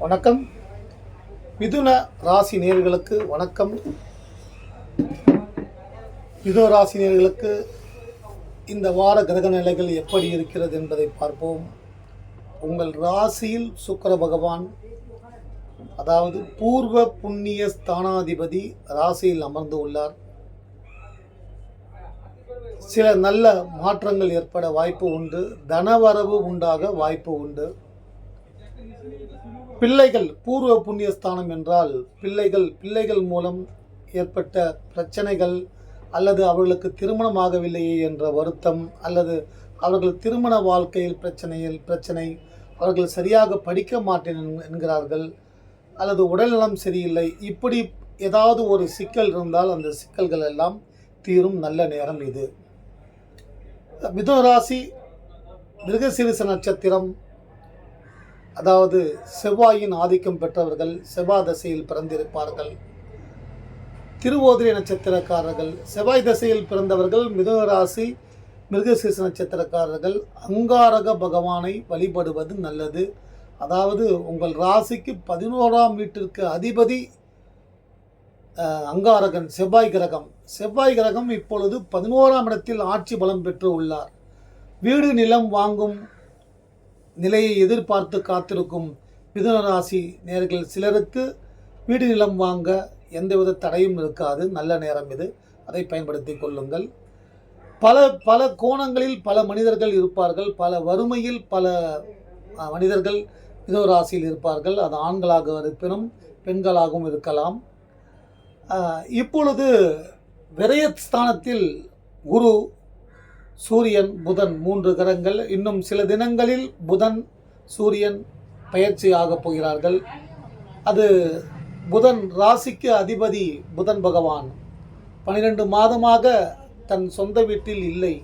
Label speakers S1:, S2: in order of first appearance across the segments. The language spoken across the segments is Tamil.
S1: வணக்கம். மிதுன ராசி நேர்களுக்கு வணக்கம். மிதுன ராசி நேர்களுக்கு இந்த வார கிரக நிலைகள் எப்படி இருக்கிறது என்பதை பார்ப்போம். உங்கள் ராசியில் சுக்கர பகவான் அதாவது பூர்வ புண்ணிய ஸ்தானாதிபதி ராசியில் அமர்ந்து உள்ளார். சில நல்ல மாற்றங்கள் ஏற்பட வாய்ப்பு உண்டு. தனவரவு உண்டாக வாய்ப்பு உண்டு. பிள்ளைகள் பூர்வ புண்ணியஸ்தானம் என்றால் பிள்ளைகள் பிள்ளைகள் மூலம் ஏற்பட்ட பிரச்சனைகள் அல்லது அவர்களுக்கு திருமணம் ஆகவில்லையே என்ற வருத்தம் அல்லது அவர்கள் திருமண வாழ்க்கையில் பிரச்சனையில் பிரச்சனை அவர்கள் சரியாக படிக்க மாட்டேன் என்கிறார்கள் அல்லது உடல்நலம் சரியில்லை இப்படி ஏதாவது ஒரு சிக்கல் இருந்தால் அந்த சிக்கல்கள் எல்லாம் தீரும் நல்ல நேரம் இது. மிதுனராசி மிருகசீரிச நட்சத்திரம் அதாவது செவ்வாயின் ஆதிக்கம் பெற்றவர்கள் செவ்வாய் தசையில் பிறந்திருப்பார்கள். திருவோதிரை நட்சத்திரக்காரர்கள் செவ்வாய் தசையில் பிறந்தவர்கள் மிதுனராசி ராசி நட்சத்திரக்காரர்கள் அங்காரக பகவானை வழிபடுவது நல்லது. அதாவது உங்கள் ராசிக்கு பதினோராம் வீட்டிற்கு அதிபதி அங்காரகன் செவ்வாய் கிரகம். செவ்வாய் கிரகம் இப்பொழுது பதினோராம் இடத்தில் ஆட்சி பலம் பெற்று உள்ளார். வீடு நிலம் வாங்கும் நிலையை எதிர்பார்த்து காத்திருக்கும் மிதுன ராசி நேர்கள் சிலருக்கு வீடு நிலம் வாங்க எந்தவித தடையும் இருக்காது. நல்ல நேரம் இது. அதை பயன்படுத்தி கொள்ளுங்கள். பல பல கோணங்களில் பல மனிதர்கள் இருப்பார்கள். பல வறுமையில் பல மனிதர்கள் மிதுன ராசியில் இருப்பார்கள். அது ஆண்களாக இருப்பினும் பெண்களாகவும் இருக்கலாம். இப்பொழுது விரயஸ்தானத்தில் குரு சூரியன் புதன் மூன்று கிரகங்கள். இன்னும் சில தினங்களில் புதன் சூரியன் பயிற்சி ஆகப் போகிறார்கள். அது புதன் ராசிக்கு அதிபதி புதன் பகவான். பன்னிரெண்டு மாதமாக தன் சொந்த வீட்டில் இல்லை.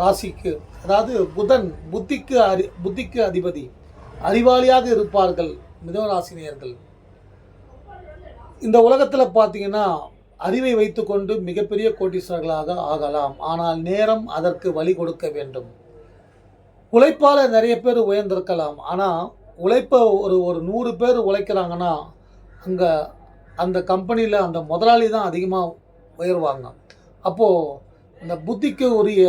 S1: ராசிக்கு அதாவது புதன் புத்திக்கு அறி புத்திக்கு அதிபதி. அறிவாளியாக இருப்பார்கள். மிதவராசினியர்கள் இந்த உலகத்தில் பார்த்தீங்கன்னா அறிவை வைத்துக்கொண்டு மிகப்பெரிய கோட்டீஸ்வரர்களாக ஆகலாம். ஆனால் நேரம் அதற்கு வழி கொடுக்க வேண்டும். உழைப்பால் நிறைய பேர் உயர்ந்திருக்கலாம். ஆனால் உழைப்பை ஒரு ஒரு நூறு பேர் உழைக்கிறாங்கன்னா அங்கே அந்த கம்பெனியில் அந்த முதலாளி தான் அதிகமாக உயர்வாங்க. அப்போது அந்த புத்திக்கு உரிய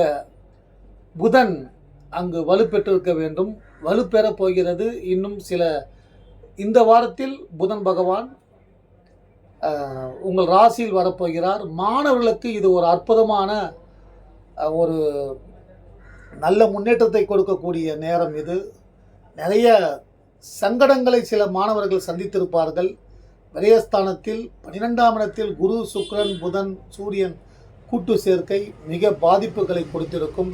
S1: புதன் அங்கு வலுப்பெற்றிருக்க வேண்டும். வலுப்பெறப் போகிறது. இன்னும் சில இந்த வாரத்தில் புதன் பகவான் உங்கள் ராசியில் வரப்போகிறார். மாணவர்களுக்கு இது ஒரு அற்புதமான ஒரு நல்ல முன்னேற்றத்தை கொடுக்கக்கூடிய நேரம் இது. நிறைய சங்கடங்களை சில மாணவர்கள் சந்தித்திருப்பார்கள். விரயஸ்தானத்தில் பன்னிரெண்டாம் இடத்தில் குரு சுக்ரன் புதன் சூரியன் கூட்டு சேர்க்கை மிக பாதிப்புகளை கொடுத்திருக்கும்.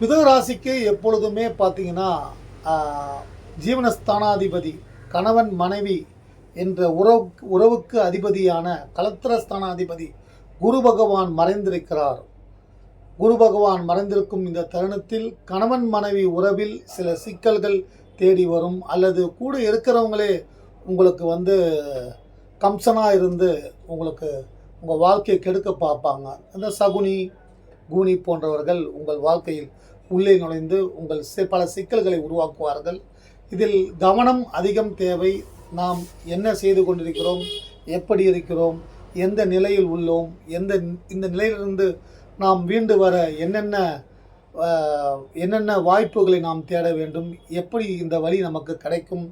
S1: மிதுன ராசிக்கு எப்பொழுதுமே பார்த்தீங்கன்னா ஜீவனஸ்தானாதிபதி கணவன் மனைவி என்ற உறவு உறவுக்கு அதிபதியான கலத்திரஸ்தானாதிபதி குரு பகவான் மறைந்திருக்கிறார். குரு பகவான் மறைந்திருக்கும் இந்த தருணத்தில் கணவன் மனைவி உறவில் சில சிக்கல்கள் தேடி வரும். அல்லது கூட இருக்கிறவங்களே உங்களுக்கு வந்து கம்சனாக இருந்து உங்களுக்கு உங்கள் வாழ்க்கையை கெடுக்க பார்ப்பாங்க. அந்த சகுனி கூனி போன்றவர்கள் உங்கள் வாழ்க்கையில் உள்ளே நுழைந்து உங்கள் பல சிக்கல்களை உருவாக்குவார்கள். இதில் கவனம் அதிகம் தேவை. நாம் என்ன செய்து கொண்டிருக்கிறோம்? எப்படி இருக்கிறோம்? எந்த நிலையில் உள்ளோம்? எந்த இந்த நிலையிலிருந்து நாம் மீண்டு வர என்னென்ன என்னென்ன வாய்ப்புகளை நாம் தேட வேண்டும்? எப்படி இந்த வழி நமக்கு கிடைக்கும்?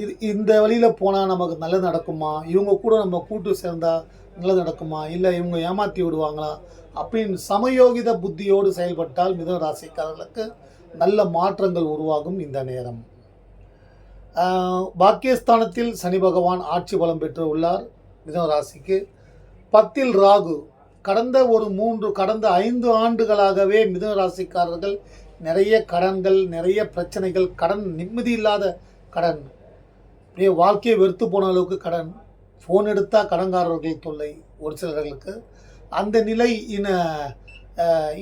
S1: இது இந்த வழியில் போனால் நமக்கு நல்லது நடக்குமா? இவங்க கூட நம்ம கூட்டு சேர்ந்தால் நல்லது நடக்குமா? இல்லை இவங்க ஏமாற்றி விடுவாங்களா? அப்படின்னு சமயோகித புத்தியோடு செயல்பட்டால் மிதன ராசிக்காரர்களுக்கு நல்ல மாற்றங்கள் உருவாகும் இந்த நேரம். பாக்கியஸ்தானத்தில் சனி பகவான் ஆட்சி பலம் பெற்று உள்ளார் மிதன ராசிக்கு. பத்தில் ராகு கடந்த ஒரு மூன்று கடந்த ஐந்து ஆண்டுகளாகவே மிதுன ராசிக்காரர்கள் நிறைய கடன்கள் நிறைய பிரச்சனைகள் கடன் நிம்மதி இல்லாத கடன். அப்படியே வாழ்க்கையை வெறுத்து போன அளவுக்கு கடன். ஃபோன் எடுத்தால் கடன்காரர்கள் தொல்லை ஒரு சிலர்களுக்கு. அந்த நிலை இன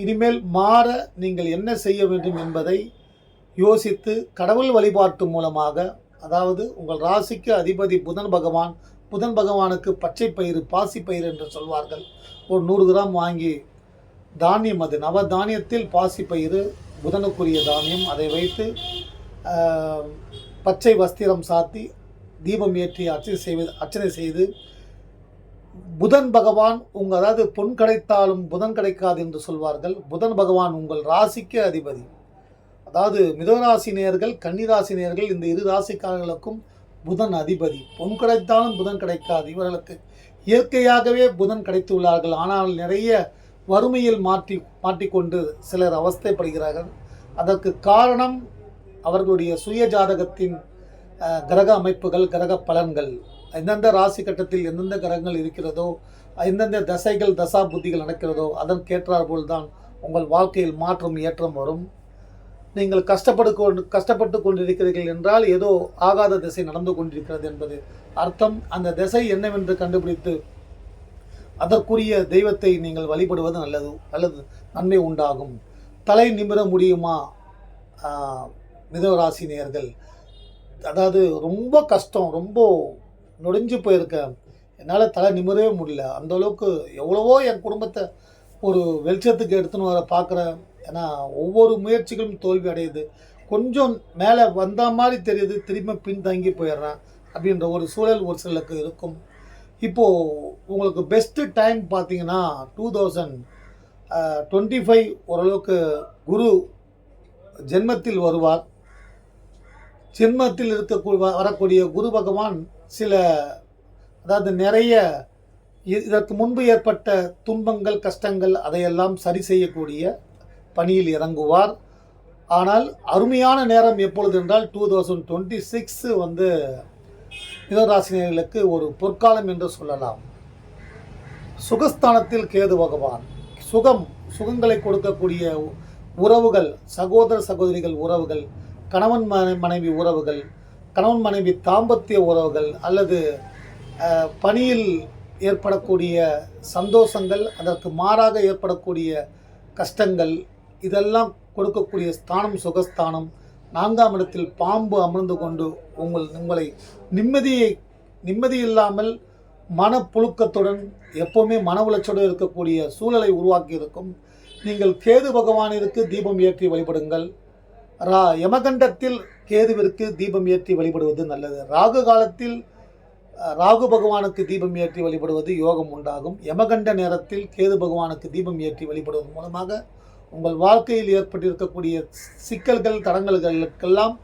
S1: இனிமேல் மாற நீங்கள் என்ன செய்ய வேண்டும் என்பதை யோசித்து கடவுள் வழிபாட்டு மூலமாக அதாவது உங்கள் ராசிக்கு அதிபதி புதன் பகவான் புதன் பகவானுக்கு பச்சை பயிறு பாசி பயிர் என்று சொல்வார்கள். ஒரு நூறு கிராம் வாங்கி தானியம் அது. நவ தானியத்தில் பாசி பயிறு புதனுக்குரிய தானியம். அதை வைத்து பச்சை வஸ்திரம் சாத்தி தீபம் ஏற்றி அர்ச்சனை செய்வது அர்ச்சனை செய்து புதன் பகவான் உங்கள் அதாவது பொன் கிடைத்தாலும் புதன் கிடைக்காது என்று சொல்வார்கள். புதன் பகவான் உங்கள் ராசிக்கு அதிபதி. அதாவது மிதராசி நேயர்கள் கன்னிராசி நேயர்கள் இந்த இரு ராசிக்காரர்களுக்கும் புதன் அதிபதி. பொன் கிடைத்தாலும் புதன் கிடைக்காது. இவர்களுக்கு இயற்கையாகவே புதன் கிடைத்துள்ளார்கள். ஆனால் நிறைய வறுமையில் மாற்றி மாட்டிக்கொண்டு சிலர் அவஸ்தைப்படுகிறார்கள். அதற்கு காரணம் அவர்களுடைய சுய ஜாதகத்தின் கிரக அமைப்புகள் கிரக பலன்கள். எந்தெந்த ராசி கட்டத்தில் எந்தெந்த கிரகங்கள் இருக்கிறதோ எந்தெந்த தசைகள் தசா புத்திகள் நடக்கிறதோ அதற்கேற்றார் போல்தான் உங்கள் வாழ்க்கையில் மாற்றம் ஏற்றம் வரும். நீங்கள் கஷ்டப்படு கொண்டு கஷ்டப்பட்டு கொண்டிருக்கிறீர்கள் என்றால் ஏதோ ஆகாத திசை நடந்து கொண்டிருக்கிறது என்பது அர்த்தம். அந்த திசை என்னவென்று கண்டுபிடித்து அதற்குரிய தெய்வத்தை நீங்கள் வழிபடுவது நல்லது நல்லது நன்மை உண்டாகும். தலை நிமிர முடியுமா? ஆஹ், நேர்கள் அதாவது ரொம்ப கஷ்டம் ரொம்ப நொடிஞ்சு போயிருக்கேன் என்னால் தலை நிமிரவே முடியல. அந்த அளவுக்கு எவ்வளவோ என் குடும்பத்தை ஒரு வெளிச்சத்துக்கு எடுத்துன்னு வர பார்க்குறேன் ஏன்னா ஒவ்வொரு முயற்சிகளும் தோல்வி அடையுது. கொஞ்சம் மேலே வந்த மாதிரி தெரியுது திரும்ப பின்தங்கி போயிடுறான் அப்படின்ற ஒரு சூழல் ஒரு சிலருக்கு இருக்கும். இப்போது உங்களுக்கு பெஸ்ட்டு டைம் பார்த்தீங்கன்னா டூ தௌசண்ட் டுவெண்ட்டி ஃபைவ் ஓரளவுக்கு குரு ஜென்மத்தில் வருவார். ஜென்மத்தில் இருக்கக்கூடிய வரக்கூடிய குரு பகவான் சில அதாவது நிறைய இதற்கு முன்பு ஏற்பட்ட துன்பங்கள் கஷ்டங்கள் அதையெல்லாம் சரி செய்யக்கூடிய பணியில் இறங்குவார். ஆனால் அருமையான நேரம் எப்பொழுது என்றால் டூ தௌசண்ட் டுவெண்ட்டி சிக்ஸ் வந்து மிதராசினியர்களுக்கு ஒரு பொற்காலம் என்று சொல்லலாம். சுகஸ்தானத்தில் கேது பகவான். சுகம் சுகங்களை கொடுக்கக்கூடிய உறவுகள் சகோதர சகோதரிகள் உறவுகள் கணவன் மனை- மனைவி உறவுகள் கணவன் மனைவி தாம்பத்திய உறவுகள் அல்லது பணியில் ஏற்படக்கூடிய சந்தோஷங்கள் அதற்கு மாறாக ஏற்படக்கூடிய கஷ்டங்கள் இதெல்லாம் கொடுக்கக்கூடிய ஸ்தானம் சுகஸ்தானம் நான்காம் இடத்தில் பாம்பு அமர்ந்து கொண்டு உங்கள் உங்களை நிம்மதியை நிம்மதி இல்லாமல் மனப்புழுக்கத்துடன் எப்போவுமே மன உளைச்சோடு இருக்கக்கூடிய சூழலை உருவாக்கி இருக்கும் நீங்கள் கேது பகவானிற்கு தீபம் ஏற்றி வழிபடுங்கள். ரா யமகண்டத்தில் கேதுவிற்கு தீபம் ஏற்றி வழிபடுவது நல்லது. ராகு காலத்தில் ராகு பகவானுக்கு தீபம் ஏற்றி வழிபடுவது யோகம் உண்டாகும். யமகண்ட நேரத்தில் கேது பகவானுக்கு தீபம் ஏற்றி வழிபடுவதன் மூலமாக உங்கள் வாழ்க்கையில் ஏற்பட்டிருக்கக்கூடிய சிக்கல்கள் தடங்கல்களுக்கெல்லாம்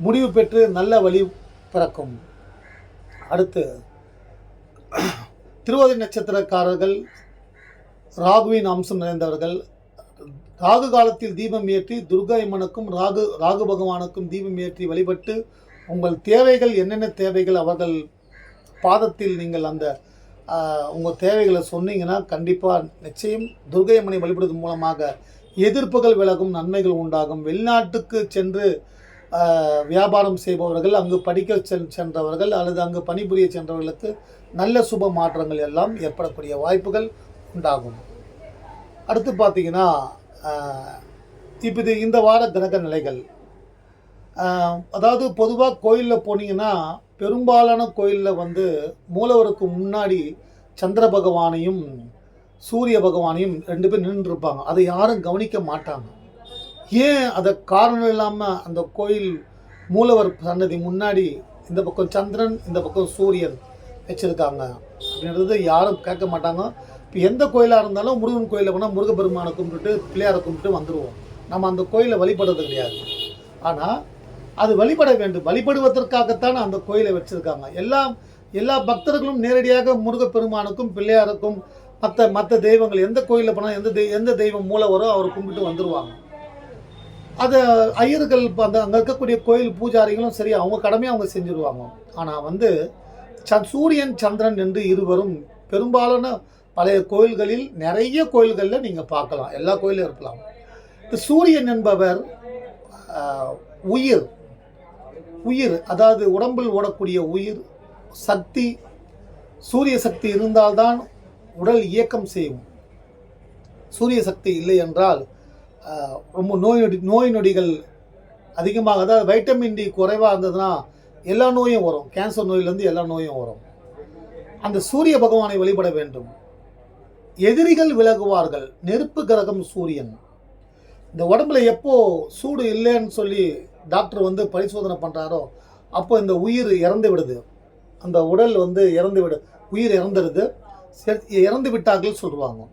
S1: முடிவு பெற்று நல்ல வழி பிறக்கும். அடுத்து திருவதி நட்சத்திரக்காரர்கள் ராகுவின் அம்சம் நிறைந்தவர்கள். ராகு காலத்தில் தீபம் ஏற்றி துர்கா அம்மனுக்கும் ராகு ராகு பகவானுக்கும் தீபம் ஏற்றி வழிபட்டு உங்கள் தேவைகள் என்னென்ன தேவைகள் அவர்கள் பாதத்தில் நீங்கள் அந்த உங்கள் தேவைகளை சொன்னீங்கன்னா கண்டிப்பாக நிச்சயம் துர்கை அம்மனை வழிபடுவதன் மூலமாக எதிர்ப்புகள் விலகும் நன்மைகள் உண்டாகும். வெளிநாட்டுக்கு சென்று வியாபாரம் செய்பவர்கள் அங்கு படிக்க சென்றவர்கள் அல்லது அங்கு பணிபுரிய சென்றவர்களுக்கு நல்ல சுப மாற்றங்கள் எல்லாம் ஏற்படக்கூடிய வாய்ப்புகள் உண்டாகும். அடுத்து பார்த்தீங்கன்னா இப்போ இது இந்த வார கிரக நிலைகள். அதாவது பொதுவாக கோயிலில் போனீங்கன்னா பெரும்பாலான கோயிலில் வந்து மூலவருக்கு முன்னாடி சந்திர பகவானையும் சூரிய பகவானையும் ரெண்டு பேர் நின்று இருப்பாங்க அதை யாரும் கவனிக்க மாட்டாங்க. ஏன் அதை காரணம் இல்லாமல் அந்த கோயில் மூலவர் சன்னதி முன்னாடி இந்த பக்கம் சந்திரன் இந்த பக்கம் சூரியன் வச்சுருக்காங்க அப்படின்றது யாரும் கேட்க மாட்டாங்க. இப்போ எந்த கோயிலாக இருந்தாலும் முருகன் கோயிலில் போனால் முருகப்பெருமானை கும்பிட்டுட்டு பிள்ளையாரை கும்பிட்டு வந்துடுவோம் நம்ம அந்த கோயிலை வழிபடுறது கிடையாது. ஆனால் அது வழிபட வேண்டும். வழிபடுவதற்காகத்தான் அந்த கோயிலை வச்சுருக்காங்க. எல்லா எல்லா பக்தர்களும் நேரடியாக முருகப்பெருமானுக்கும் பிள்ளையாருக்கும் மற்ற மற்ற தெய்வங்கள் எந்த கோயிலில் போனால் எந்த தெய் எந்த தெய்வம் மூளை வரோ அவர் கும்பிட்டு வந்துடுவாங்க அதை ஐயர்கள் இப்போ அந்த அங்கே இருக்கக்கூடிய கோயில் பூஜாரிகளும் சரி அவங்க கடமையை அவங்க செஞ்சுருவாங்க. ஆனால் வந்து ச சூரியன் சந்திரன் என்று இருவரும் பெரும்பாலான பழைய கோயில்களில் நிறைய கோயில்களில் நீங்கள் பார்க்கலாம். எல்லா கோயிலும் இருக்கலாம். இந்த சூரியன் என்பவர் உயிர். உயிர் அதாவது உடம்பில் ஓடக்கூடிய உயிர் சக்தி. சூரிய சக்தி இருந்தால்தான் உடல் இயக்கம் செய்யும். சூரிய சக்தி இல்லை என்றால் ரொம்ப நோய் நொடி நோய் நொடிகள் அதிகமாக அதாவது வைட்டமின் டி குறைவாக இருந்ததுன்னா எல்லா நோயும் வரும். கேன்சர் நோயிலேருந்து எல்லா நோயும் வரும். அந்த சூரிய பகவானை வழிபட வேண்டும். எதிரிகள் விலகுவார்கள். நெருப்பு கிரகம் சூரியன். இந்த உடம்புல எப்போ சூடு இல்லைன்னு சொல்லி டாக்டர் வந்து பரிசோதனை பண்ணுறாரோ அப்போ இந்த உயிர் இறந்து விடுது. அந்த உடல் வந்து இறந்து விடு உயிர் இறந்துடுது இறந்து விட்டார்கள் சொல்லுவாங்க.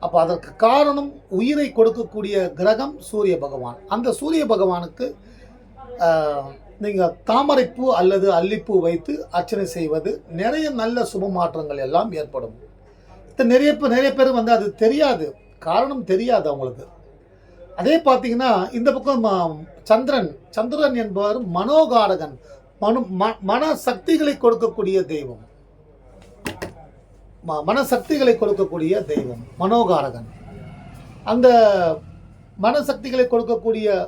S1: அப்போ அதற்கு காரணம் உயிரை கொடுக்கக்கூடிய கிரகம் சூரிய பகவான். அந்த சூரிய பகவானுக்கு நீங்கள் தாமரைப்பூ அல்லது அல்லிப்பூ வைத்து அர்ச்சனை செய்வது நிறைய நல்ல சுப மாற்றங்கள் எல்லாம் ஏற்படும். இப்போ நிறைய பேர் நிறைய பேர் வந்து அது தெரியாது. காரணம் தெரியாது அவங்களுக்கு. அதே பார்த்தீங்கன்னா இந்த பக்கம் ம- சந்திரன். சந்திரன் என்பவர் மனோகாரகன். மனு ம மன சக்திகளை கொடுக்கக்கூடிய தெய்வம். ம மனசக்திகளை கொடுக்கக்கூடிய தெய்வம் மனோகாரகன். அந்த மனசக்திகளை கொடுக்கக்கூடிய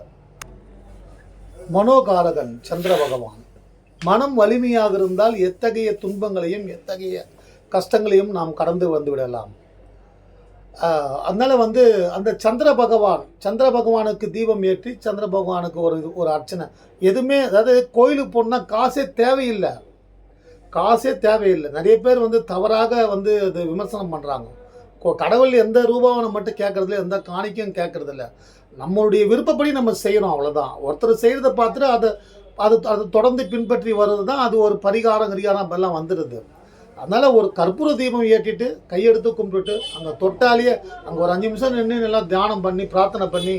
S1: மனோகாரகன் சந்திர பகவான். மனம் வலிமையாக இருந்தால் எத்தகைய துன்பங்களையும் எத்தகைய கஷ்டங்களையும் நாம் கடந்து வந்து விடலாம். அதனால் வந்து அந்த சந்திர பகவான் சந்திர பகவானுக்கு தீபம் ஏற்றி சந்திர பகவானுக்கு ஒரு இது- ஒரு அர்ச்சனை. எதுவுமே அதாவது கோயிலுக்கு போனால் காசே தேவையில்லை. காசே தேவையில்லை. நிறைய பேர் வந்து தவறாக வந்து அது விமர்சனம் பண்ணுறாங்க கடவுள் எந்த ரூபாவை மட்டும் கேட்கறதில்ல எந்த காணிக்கையும் கேட்கறதில்ல. நம்மளுடைய விருப்பப்படி நம்ம செய்யணும் அவ்வளோதான் ஒருத்தர் செய்கிறத பார்த்துட்டு அதை அது அது தொடர்ந்து பின்பற்றி வர்றது தான் அது ஒரு பரிகாரம் கரிகாரம் எல்லாம் வந்துடுது. அதனால் ஒரு கற்பூர தீபம் ஏற்றிட்டு கையெடுத்து கும்பிட்டுட்டு அங்கே தொட்டாலேயே அங்கே ஒரு அஞ்சு நிமிஷம் நின்று நல்லா தியானம் பண்ணி பிரார்த்தனை பண்ணி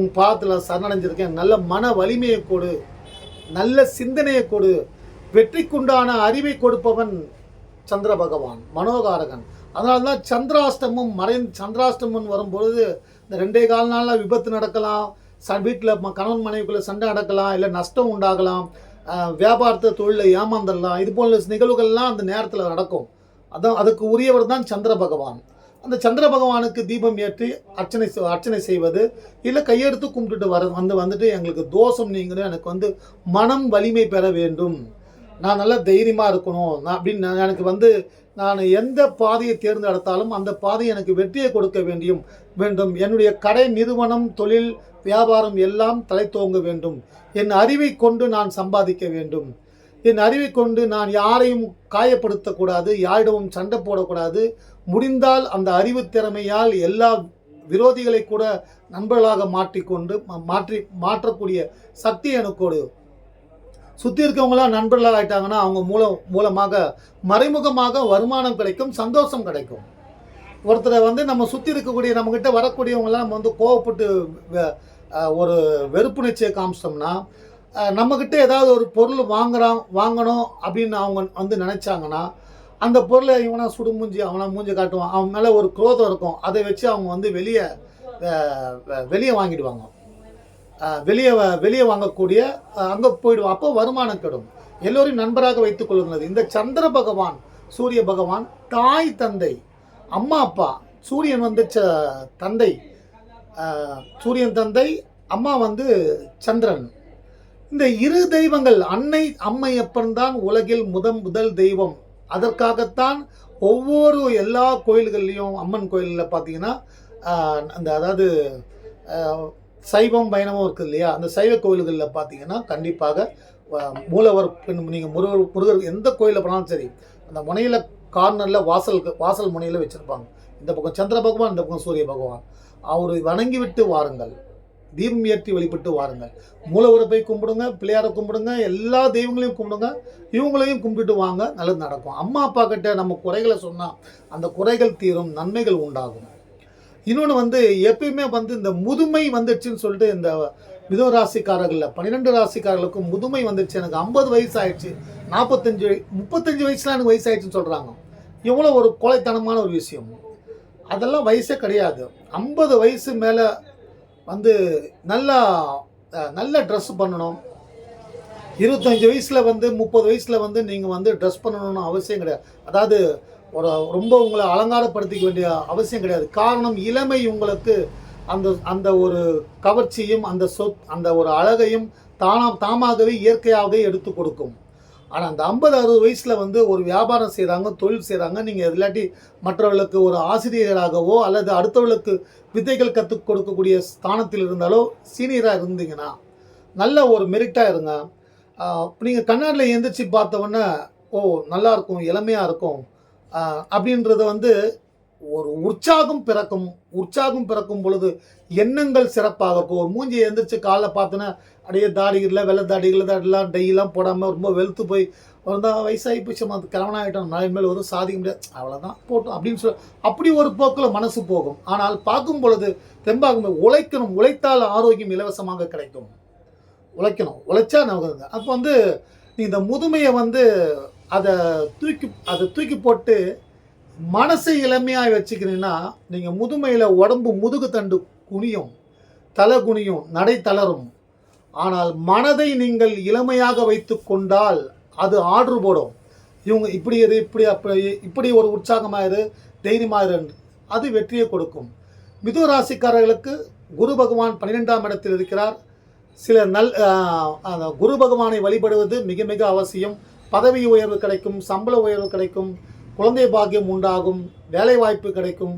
S1: உன் பாதத்தில் சரணடைஞ்சிருக்கேன். நல்ல மன வலிமையை கொடு. நல்ல சிந்தனையை கொடு. வெற்றிக்குண்டான அறிவை கொடுப்பவன் சந்திர பகவான் மனோகாரகன். அதனால தான் சந்திராஷ்டமம் மறைந்து சந்திராஷ்டமம் வரும்பொழுது இந்த ரெண்டே கால் நாளில் விபத்து நடக்கலாம் ச வீட்டில் கணவன் மனைவிக்குள்ளே சண்டை நடக்கலாம் இல்லை நஷ்டம் உண்டாகலாம் வியாபாரத்தை தொழிலில் ஏமாந்துடலாம் இது போல நிகழ்வுகள்லாம் அந்த நேரத்தில் நடக்கும். அதான் அதுக்கு உரியவர் தான் சந்திர பகவான். அந்த சந்திர பகவானுக்கு தீபம் ஏற்றி அர்ச்சனை செய்- அர்ச்சனை செய்வது இல்லை கையெடுத்து கும்பிட்டுட்டு வர வந்து வந்துட்டு எங்களுக்கு தோஷம் நீங்கணும் எனக்கு வந்து மனம் வலிமை பெற வேண்டும். நான் நல்லா தைரியமாக இருக்கணும். நான் அப்படின்னு எனக்கு வந்து நான் எந்த பாதையை தேர்ந்தெடுத்தாலும் அந்த பாதை எனக்கு வெற்றியை கொடுக்க வேண்டியும் வேண்டும். என்னுடைய கடை நிறுவனம் தொழில் வியாபாரம் எல்லாம் தலைத்தோங்க வேண்டும். என் அறிவை கொண்டு நான் சம்பாதிக்க வேண்டும். என் அறிவை கொண்டு நான் யாரையும் காயப்படுத்தக்கூடாது யாரிடமும் சண்டை போடக்கூடாது. முடிந்தால் அந்த அறிவு திறமையால் எல்லா விரோதிகளை கூட நண்பர்களாக மாற்றிக்கொண்டு மாற்றி மாற்றக்கூடிய சக்தி எனக்கு சுற்றி இருக்கவங்களாம் நண்பர்களாக ஆயிட்டாங்கன்னா அவங்க மூலம் மூலமாக மறைமுகமாக வருமானம் கிடைக்கும் சந்தோஷம் கிடைக்கும். ஒருத்தரை வந்து நம்ம சுற்றி இருக்கக்கூடிய நம்மக்கிட்ட வரக்கூடியவங்களாம் நம்ம வந்து கோவப்பட்டு வெ- அஹ் ஒரு வெறுப்புணர்ச்சியை காமிச்சிட்டோம்னா நம்மக்கிட்ட ஏதாவது ஒரு பொருள் வாங்குறான் வாங்கணும் அப்படின்னு அவங்க வந்து நினச்சாங்கன்னா அந்த பொருளை இவனா சுடு மூஞ்சி அவனை மூஞ்சி காட்டுவான். அவன் மேலே ஒரு குரோதம் இருக்கும். அதை வச்சு அவங்க வந்து வெளியே வெளியே வாங்கிடுவாங்க. வெளியே வ- வெளியே வாங்கக்கூடிய அங்கே போயிடுவோம் அப்போ வருமானம் கெடும். எல்லோரையும் நண்பராக வைத்துக் கொள்ளுங்கள் இந்த சந்திர பகவான் சூரிய பகவான் தாய் தந்தை அம்மா அப்பா சூரியன் வந்து ச தந்தை. சூரியன் தந்தை அம்மா வந்து சந்திரன். இந்த இரு தெய்வங்கள் அன்னை அம்மையப்பன் தான் உலகில் முதன் முதல் தெய்வம். அதற்காகத்தான் ஒவ்வொரு எல்லா கோயில்கள்லேயும் அம்மன் கோயிலில் பார்த்தீங்கன்னா அந்த அதாவது சைவம் பயணமும் இருக்குது இல்லையா? அந்த சைவ கோயில்களில் பார்த்தீங்கன்னா கண்டிப்பாக மூலவர் நீங்கள் முருகர் முருகர் எந்த கோயிலில் போனாலும் சரி அந்த முனையில் கார்னரில் வாசலுக்கு வாசல் முனையில் வச்சுருப்பாங்க. இந்த பக்கம் சந்திர பகவான் இந்த பக்கம் சூரிய பகவான். அவரை வணங்கி விட்டு வாருங்கள். தீபம் ஏற்றி வழிபட்டு வாருங்கள். மூலவரை போய் கும்பிடுங்க பிள்ளையாரை கும்பிடுங்க எல்லா தெய்வங்களையும் கும்பிடுங்க இவங்களையும் கும்பிட்டு வாங்க நல்லது நடக்கும். அம்மா அப்பா கிட்ட நம்ம குறைகளை சொன்னால் அந்த குறைகள் தீரும் நன்மைகள் உண்டாகும். இன்னொன்று வந்து எப்பயுமே வந்து இந்த முதுமை வந்துடுச்சுன்னு சொல்லிட்டு இந்த மிதோ ராசிக்காரர்களில் பன்னிரெண்டு ராசிக்காரர்களுக்கும் முதுமை வந்துடுச்சு. எனக்கு ஐம்பது வயசு ஆயிடுச்சு நாற்பத்தஞ்சு முப்பத்தஞ்சு வயசுலாம் எனக்கு வயசு ஆயிடுச்சுன்னு சொல்கிறாங்க எவ்வளோ ஒரு கொலைத்தனமான ஒரு விஷயம். அதெல்லாம் வயசே கிடையாது. ஐம்பது வயசு மேலே வந்து நல்லா நல்ல ட்ரெஸ் பண்ணணும். இருபத்தஞ்சி வயசில் வந்து முப்பது வயசில் வந்து நீங்கள் வந்து ட்ரெஸ் பண்ணணும்னு அவசியம் கிடையாது. அதாவது ஒரு ரொம்ப உங்களை அலங்காரப்படுத்திக்க வேண்டிய அவசியம் கிடையாது. காரணம் இளமை உங்களுக்கு அந்த அந்த ஒரு கவர்ச்சியும் அந்த சொத் அந்த ஒரு அழகையும் தானா தாமாகவே இயற்கையாகவே எடுத்து கொடுக்கும். ஆனால் அந்த ஐம்பது அறுபது வயசில் வந்து ஒரு வியாபாரம் செய்கிறாங்க தொழில் செய்கிறாங்க நீங்கள் இல்லாட்டி மற்றவர்களுக்கு ஒரு ஆசிரியராகவோ அல்லது அடுத்தவர்களுக்கு வித்தைகள் கற்றுக் கொடுக்கக்கூடிய ஸ்தானத்தில் இருந்தாலோ சீனியராக இருந்தீங்கன்னா நல்ல ஒரு மெரிட்டாக இருங்க. நீங்கள் கண்ணாடியில் எந்திரிச்சு பார்த்தவொன்னே ஓ நல்லா இருக்கும் இளமையாக இருக்கும். அப்படின்றத வந்து ஒரு உற்சாகம் பிறக்கும் உற்சாகம் பிறக்கும் பொழுது எண்ணங்கள் சிறப்பாக இருக்கும். ஒரு மூஞ்சி எழுந்திரிச்சு காலைல பார்த்தோன்னா அப்படியே தாடிகளில் வெள்ளை தாடிகளில் தாடிலாம் டெய்லாம் போடாமல் ரொம்ப வெளுத்து போய் வந்தால் வயசாகி போச்சு அது கிழவன் ஆகிட்டோம் நாளை மேல் வரும் சாதிக்க முடியாது. அவ்வளோதான் போட்டோம் அப்படின்னு சொல்லி அப்படி ஒரு போக்கில் மனசு போகும். ஆனால் பார்க்கும் பொழுது தெம்பாகும் உழைக்கணும் உழைத்தால் ஆரோக்கியம் இலவசமாக கிடைக்கும். உழைக்கணும் உழைச்சா நமக்கு அப்போ வந்து நீ இந்த முதுமையை வந்து அதை தூக்கி அதை தூக்கி போட்டு மனசை இளமையாக வச்சுக்கிறீங்கன்னா நீங்கள் முதுமையில் உடம்பு முதுகு தண்டு குனியும் தலை குனியும் நடை தளரும். ஆனால் மனதை நீங்கள் இளமையாக வைத்து கொண்டால் அது ஆர்டர் போடும். இவங்க இப்படி இரு இப்படி அப்படி இப்படி ஒரு உற்சாகமாயிரு தைரியமாயிரு தைரியமாக அது வெற்றியை கொடுக்கும். மிதுன ராசிக்காரர்களுக்கு குரு பகவான் பன்னிரெண்டாம் இடத்தில் இருக்கிறார். சில நல் அந்த குரு பகவானை வழிபடுவது மிக மிக அவசியம். பதவி உயர்வு கிடைக்கும் சம்பள உயர்வு கிடைக்கும் குழந்தை பாக்கியம் உண்டாகும் வேலை வாய்ப்பு கிடைக்கும்